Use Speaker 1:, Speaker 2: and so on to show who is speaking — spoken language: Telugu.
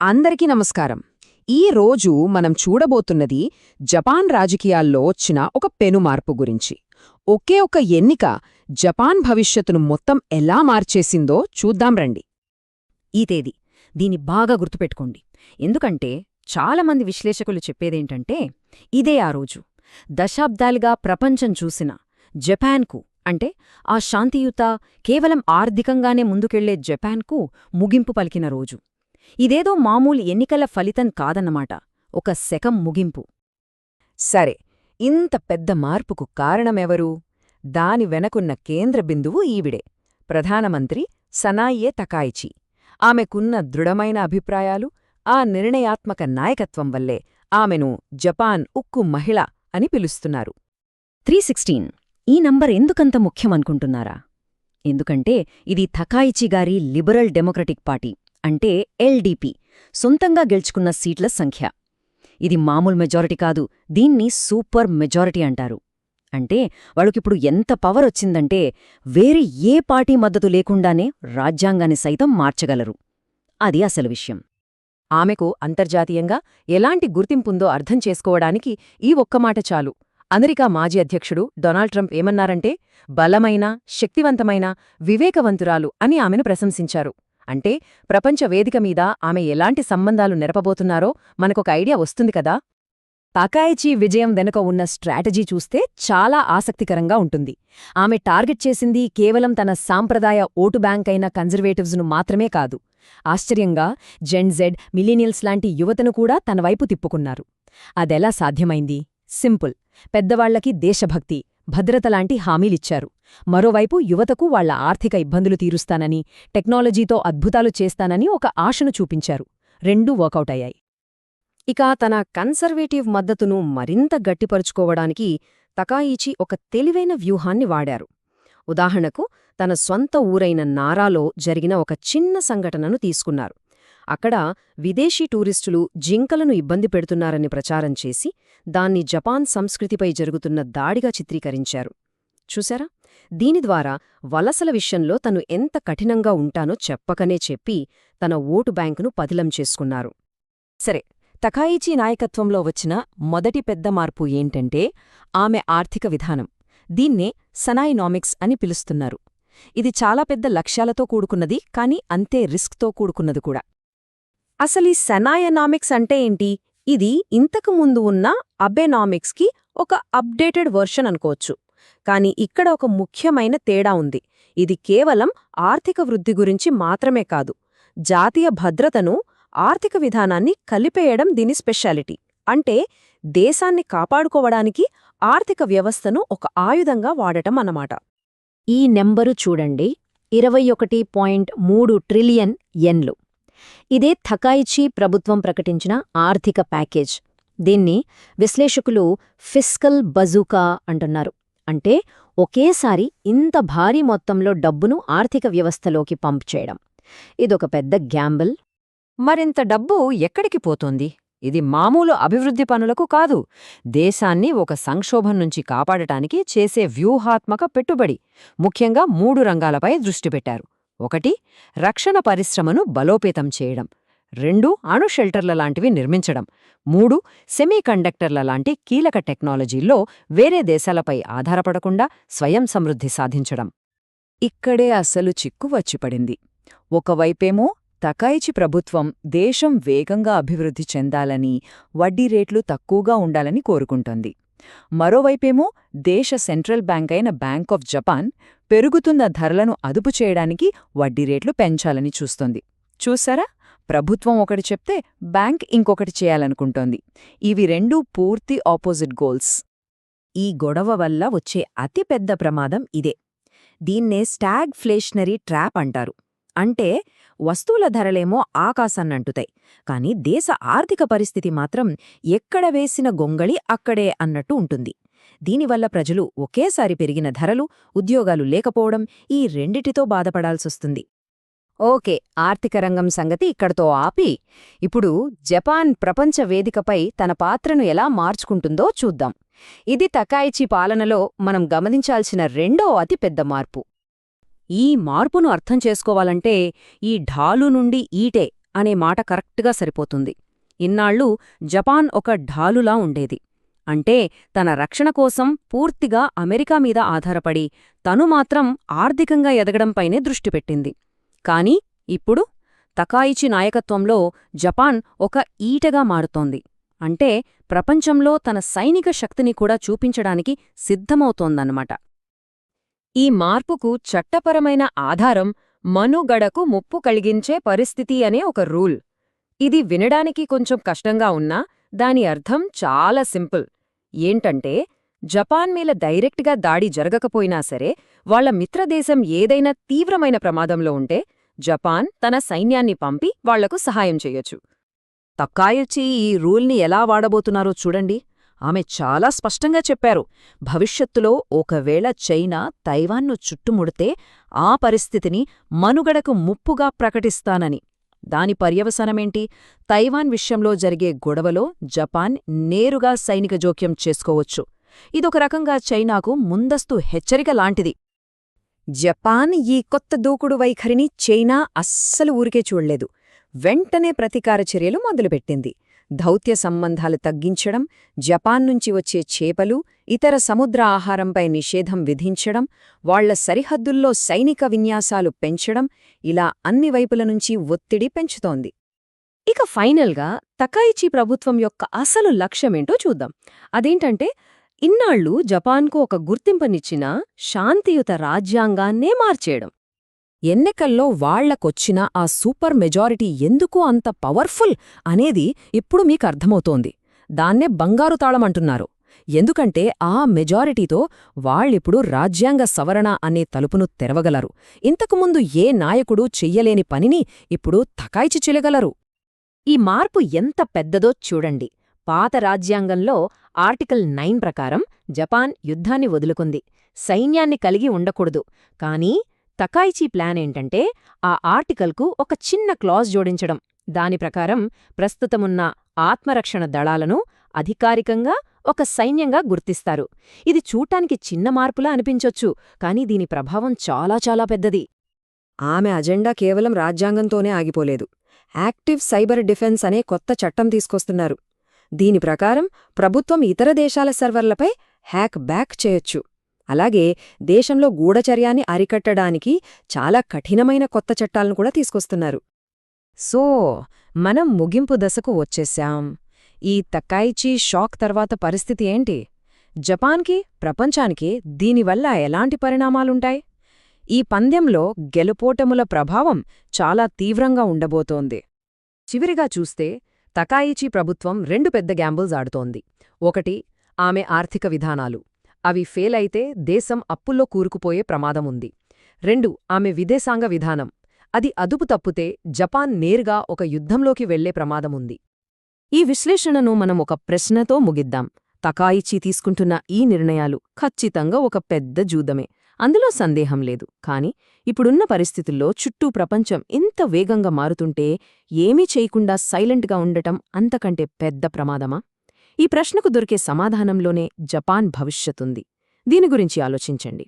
Speaker 1: అందరికీ నమస్కారం. ఈ రోజు మనం చూడబోతున్నది జపాన్ రాజకీయాల్లో వచ్చిన ఒక పెనుమార్పు గురించి. ఒకే ఒక ఎన్నిక జపాన్ భవిష్యత్తును మొత్తం ఎలా మార్చేసిందో చూద్దాం రండి.
Speaker 2: ఈ తేదీ దీన్ని బాగా గుర్తుపెట్టుకోండి. ఎందుకంటే చాలామంది విశ్లేషకులు చెప్పేదేంటంటే ఇదే ఆ రోజు. దశాబ్దాలుగా ప్రపంచం చూసిన జపాన్కు అంటే ఆ శాంతియుత కేవలం ఆర్థికంగానే ముందుకెళ్ళే జపాన్కు ముగింపు పలికిన రోజు. ఇదేదో మామూలు ఎన్నికల ఫలితం కాదన్నమాట. ఒక శకం ముగింపు.
Speaker 1: సరే ఇంత పెద్ద మార్పుకు కారణమెవరు? దాని వెనకున్న కేంద్ర బిందువు ఈవిడే. ప్రధానమంత్రి సనాయే తకాయిచి. ఆమెకున్న దృఢమైన అభిప్రాయాలు ఆ నిర్ణయాత్మక నాయకత్వం వల్లే ఆమెను జపాన్ ఉక్కు మహిళ అని పిలుస్తున్నారు.
Speaker 2: త్రీ సిక్స్టీన్ ఈ నంబర్ ఎందుకంత ముఖ్యమనుకుంటున్నారా? ఎందుకంటే ఇది థకాయిచి గారి లిబరల్ డెమోక్రటిక్ పార్టీ. అంటే ఎల్డీపీ సొంతంగా గెలుచుకున్న సీట్ల సంఖ్య. ఇది మామూలు మెజారిటీ కాదు దీన్ని సూపర్ మెజారిటీ అంటారు. అంటే వాళ్ళకిప్పుడు ఎంత పవర్ వచ్చిందంటే వేరే ఏ పార్టీ మద్దతు లేకుండానే రాజ్యాంగాన్ని సైతం మార్చగలరు. అది అసలు విషయం.
Speaker 1: ఆమెకు అంతర్జాతీయంగా ఎలాంటి గుర్తింపుందో అర్థం చేసుకోవడానికి ఈ ఒక్కమాట చాలు. అమెరికా మాజీ అధ్యక్షుడు డొనాల్డ్ ట్రంప్ ఏమన్నారంటే బలమైన శక్తివంతమైన వివేకవంతురాలు అని ఆమెను ప్రశంసించారు. అంటే ప్రపంచ వేదిక మీద ఆమె ఎలాంటి సంబంధాలు నెరపబోతున్నారో మనకొక ఐడియా వస్తుంది కదా? తాకాయిచీ విజయం వెనుక ఉన్న స్ట్రాటజీ చూస్తే చాలా ఆసక్తికరంగా ఉంటుంది. ఆమె టార్గెట్ చేసింది కేవలం తన సాంప్రదాయ ఓటు బ్యాంక్ అయిన కన్జర్వేటివ్స్ను మాత్రమే కాదు. ఆశ్చర్యంగా జెడ్ మిలీనియల్స్ లాంటి యువతను కూడా తన వైపు తిప్పుకున్నారు. అదెలా సాధ్యమైంది? సింపుల్. పెద్దవాళ్ళకి దేశభక్తి. భద్రతలాంటి హామీలిచ్చారు. మరోవైపు యువతకు వాళ్ళ ఆర్థిక ఇబ్బందులు తీరుస్తానని టెక్నాలజీతో అద్భుతాలు చేస్తానని ఒక ఆశను చూపించారు. రెండూ వర్కౌట్ అయ్యాయి ఇక తన కన్సర్వేటివ్ మద్దతును మరింత గట్టిపరుచుకోవడానికి తకాయిచి ఒక తెలివైన వ్యూహాన్ని వాడారు. ఉదాహరణకు తన స్వంత ఊరైన నారాలో జరిగిన ఒక చిన్న సంఘటనను తీసుకున్నారు. అక్కడ విదేశీ టూరిస్టులు జింకలను ఇబ్బంది పెడుతున్నారని ప్రచారం చేసి దాన్ని జపాన్ సంస్కృతిపై జరుగుతున్న దాడిగా చిత్రీకరించారు. చూశారా? దీని ద్వారా వలసల విషయంలో తను ఎంత కఠినంగా ఉంటానో చెప్పకనే చెప్పి తన ఓటు బ్యాంకును పదిలం చేసుకున్నారు. సరే తకాయిచీ నాయకత్వంలో వచ్చిన మొదటి పెద్ద మార్పు ఏంటంటే ఆమె ఆర్థిక విధానం. దీన్నే సనాయినామిక్స్ అని పిలుస్తున్నారు. ఇది చాలా పెద్ద లక్ష్యాలతో కూడుకున్నది కాని అంతే రిస్క్తో కూడుకున్నది కూడా. అసలీ సెనాయనామిక్స్ అంటే ఏంటి? ఇది ఇంతకు ముందు ఉన్న అబెనామిక్స్కి ఒక అప్డేటెడ్ వర్షన్ అనుకోవచ్చు. కాని ఇక్కడ ఒక ముఖ్యమైన తేడా ఉంది. ఇది కేవలం ఆర్థిక వృద్ధి గురించి మాత్రమే కాదు. జాతీయ భద్రతను ఆర్థిక విధానాన్ని కలిపేయడం దీని స్పెషాలిటీ. అంటే దేశాన్ని కాపాడుకోవడానికి ఆర్థిక వ్యవస్థను ఒక ఆయుధంగా వాడటం అన్నమాట.
Speaker 2: ఈ నెంబరు చూడండి. ఇరవై ఒకటి పాయింట్ మూడు ట్రిలియన్ ఎన్లు. ఇదే థకాయిచి ప్రభుత్వం ప్రకటించిన ఆర్థిక ప్యాకేజ్. దీన్ని విశ్లేషకులు ఫిస్కల్ బజూకా అంటున్నారు. అంటే ఒకేసారి ఇంత భారీ మొత్తంలో డబ్బును ఆర్థిక వ్యవస్థలోకి పంప్ చేయడం. ఇదొక పెద్ద గ్యాంబుల్.
Speaker 1: మరింత డబ్బు ఎక్కడికి పోతోంది? ఇది మామూలు అభివృద్ధి పనులకు కాదు. దేశాన్ని ఒక సంక్షోభం నుంచి కాపాడటానికి చేసే వ్యూహాత్మక పెట్టుబడి. ముఖ్యంగా మూడు రంగాలపై దృష్టి పెట్టారు. ఒకటి రక్షణ పరిశ్రమను బలోపేతం చేయడం. రెండు అణు షెల్టర్ల లాంటివి నిర్మించడం. మూడు సెమీకండక్టర్ల లాంటి కీలక టెక్నాలజీల్లో వేరే దేశాలపై ఆధారపడకుండా స్వయం సమృద్ధి సాధించడం. ఇక్కడే అసలు చిక్కు వచ్చిపడింది. ఒకవైపేమో తకాయిచి ప్రభుత్వం దేశం వేగంగా అభివృద్ధి చెందాలని వడ్డీ రేట్లు తక్కువగా ఉండాలని కోరుకుంటోంది. మరోవైపేమో దేశ సెంట్రల్ బ్యాంక్ అయిన బ్యాంక్ ఆఫ్ జపాన్ పెరుగుతున్న ధరలను అదుపు చేయడానికి వడ్డీ రేట్లు పెంచాలని చూస్తోంది. చూసారా ప్రభుత్వం ఒకటి చెప్తే బ్యాంక్ ఇంకొకటి చేయాలనుకుంటోంది. ఇవి రెండూ పూర్తి ఆపోజిట్ గోల్స్. ఈ గొడవ వల్ల వచ్చే అతిపెద్ద ప్రమాదం ఇదే. దీన్నే స్టాగ్ ఫ్లేషనరీ ట్రాప్ అంటారు. అంటే వస్తువుల ధరలేమో ఆకాశాన్నంటుతాయి. కాని దేశ ఆర్థిక పరిస్థితి మాత్రం ఎక్కడ వేసిన గొంగళి అక్కడే అన్నట్టు ఉంటుంది. దీనివల్ల ప్రజలు ఒకేసారి పెరిగిన ధరలు ఉద్యోగాలు లేకపోవడం ఈ రెండిటితో బాధపడాల్సొస్తుంది. ఓకే ఆర్థిక రంగం సంగతి ఇక్కడతో ఆపి. ఇప్పుడు జపాన్ ప్రపంచ వేదికపై తన పాత్రను ఎలా మార్చుకుంటుందో చూద్దాం. ఇది తకాయిచి పాలనలో మనం గమనించాల్సిన రెండో అతిపెద్ద మార్పు. ఈ మార్పును అర్థం చేసుకోవాలంటే ఈ ఢాలు నుండి ఈటే
Speaker 2: అనే మాట కరెక్ట్గా సరిపోతుంది. ఇన్నాళ్ళు జపాన్ ఒక ఢాలులా ఉండేది. అంటే తన రక్షణ కోసం పూర్తిగా అమెరికా మీద ఆధారపడి తను మాత్రం ఆర్థికంగా ఎదగడంపైనే దృష్టి పెట్టింది. కాని ఇప్పుడు తకాయిచి నాయకత్వంలో జపాన్ ఒక ఈటగా మారుతోంది. అంటే ప్రపంచంలో తన సైనిక శక్తిని కూడా చూపించడానికి సిద్ధమవుతోందన్నమాట.
Speaker 1: ఈ మార్పుకు చట్టపరమైన ఆధారం మనుగడకు ముప్పు కలిగించే పరిస్థితి అనే ఒక రూల్. ఇది వినడానికి కొంచెం కష్టంగా ఉన్నా దాని అర్థం చాలా సింపుల్. ఏంటంటే జపాన్ మీద డైరెక్ట్గా దాడి జరగకపోయినా సరే వాళ్ళ మిత్రదేశం ఏదైనా తీవ్రమైన ప్రమాదంలో ఉంటే జపాన్ తన సైన్యాన్ని పంపి వాళ్ళకు సహాయం చెయ్యొచ్చు
Speaker 2: తక్కాయొచ్చి ఈ రూల్ని ఎలా వాడబోతున్నారో చూడండి. ఆమె చాలా స్పష్టంగా చెప్పారు. భవిష్యత్తులో ఒకవేళ చైనా తైవాన్ను చుట్టుముడితే ఆ పరిస్థితిని మనుగడకు ముప్పుగా ప్రకటిస్తానని. దాని పర్యవసనమేంటి? తైవాన్ విషయంలో జరిగే గొడవలో జపాన్ నేరుగా సైనిక జోక్యం చేసుకోవచ్చు. ఇదొక రకంగా చైనాకు ముందస్తు హెచ్చరిక లాంటిది.
Speaker 1: జపాన్ ఈ కొత్త దూకుడు వైఖరిని చైనా అస్సలు ఊరికే చూడలేదు. వెంటనే ప్రతీకార చర్యలు మొదలుపెట్టింది. దౌత్య సంబంధాలు తగ్గించడం జపాన్ నుంచి వచ్చే చేపలు ఇతర సముద్ర ఆహారంపై నిషేధం విధించడం వాళ్ళ సరిహద్దుల్లో సైనిక విన్యాసాలు పెంచడం ఇలా అన్ని వైపుల నుంచి ఒత్తిడి పెంచుతోంది. ఇక ఫైనల్గా తకాయిచి ప్రభుత్వం యొక్క అసలు లక్ష్యమేంటో చూద్దాం. అదేంటంటే ఇన్నాళ్ళు జపాన్కు ఒక గుర్తింపనిచ్చిన శాంతియుత రాజ్యాంగాన్నే మార్చేయడం. ఎన్నికల్లో వాళ్ళకొచ్చిన ఆ సూపర్ మెజారిటీ ఎందుకు అంత పవర్ఫుల్ అనేది ఇప్పుడు మీకు అర్థమవుతోంది. దాన్నే బంగారు తాళమంటున్నారు ఎందుకంటే ఆ మెజారిటీతో వాళ్ళిప్పుడు రాజ్యాంగ సవరణ అనే తలుపును తెరవగలరు. ఇంతకుముందు ఏ నాయకుడూ చెయ్యలేని పనిని ఇప్పుడు తకాయిచి చెలగలరు ఈ మార్పు ఎంత పెద్దదో చూడండి. పాత రాజ్యాంగంలో ఆర్టికల్ నైన్ ప్రకారం జపాన్ యుద్ధాన్ని వదులుకుంది. సైన్యాన్ని కలిగి ఉండకూడదు. కానీ తకాయిచీ ప్లాన్ ఏంటంటే ఆ ఆర్టికల్కు ఒక చిన్న క్లాజ్ జోడించడం. దాని ప్రకారం ప్రస్తుతమున్న ఆత్మరక్షణ దళాలను అధికారికంగా ఒక సైన్యంగా గుర్తిస్తారు. ఇది చూడ్డానికి చిన్న మార్పులా అనిపించొచ్చు కానీ దీని ప్రభావం చాలా చాలా పెద్దది. ఆమె అజెండా కేవలం రాజ్యాంగంతోనే ఆగిపోలేదు. యాక్టివ్ సైబర్ డిఫెన్స్ అనే కొత్త చట్టం తీసుకొస్తున్నారు. దీని ప్రకారం ప్రభుత్వం ఇతర దేశాల సర్వర్లపై హ్యాక్ బ్యాక్ చేయొచ్చు. అలాగే దేశంలో గూఢచర్యాన్ని అరికట్టడానికి చాలా కఠినమైన కొత్త చట్టాలను కూడా తీసుకొస్తున్నారు. సో మనం ముగింపు దశకు వచ్చేశాం. ఈ తకాయిచీ షాక్ తర్వాత పరిస్థితి ఏంటి? జపాన్కి ప్రపంచానికి దీనివల్ల ఎలాంటి పరిణామాలుంటాయి? ఈ పందెంలో గెలుపోటముల ప్రభావం చాలా తీవ్రంగా ఉండబోతోంది. చివరిగా చూస్తే తకాయిచీ ప్రభుత్వం రెండు పెద్ద గ్యాంబుల్స్ ఆడుతోంది. ఒకటి ఆమె ఆర్థిక విధానాలు. అవి ఫెయిల్ అయితే దేశం అప్పుల్లో కూరుకుపోయే ప్రమాదముంది. రెండు ఆమె విదేశాంగ విధానం. అది అదుపు తప్పుతే జపాన్ నేరుగా ఒక యుద్ధంలోకి వెళ్ళే ప్రమాదముంది. ఈ విశ్లేషణను మనం ఒక ప్రశ్నతో ముగిద్దాం. తకాయిచి తీసుకుంటున్న ఈ నిర్ణయాలు ఖచ్చితంగా ఒక పెద్ద జూదమే. అందులో సందేహం లేదు. కాని ఇప్పుడున్న పరిస్థితుల్లో చుట్టూ ప్రపంచం ఇంత వేగంగా మారుతుంటే ఏమీ చేయకుండా సైలెంట్గా ఉండటం అంతకంటే పెద్ద ప్రమాదమా? ఈ ప్రశ్నకు దొరికే సమాధానంలోనే జపాన్ భవిష్యత్తుంది. దీని గురించి ఆలోచించండి.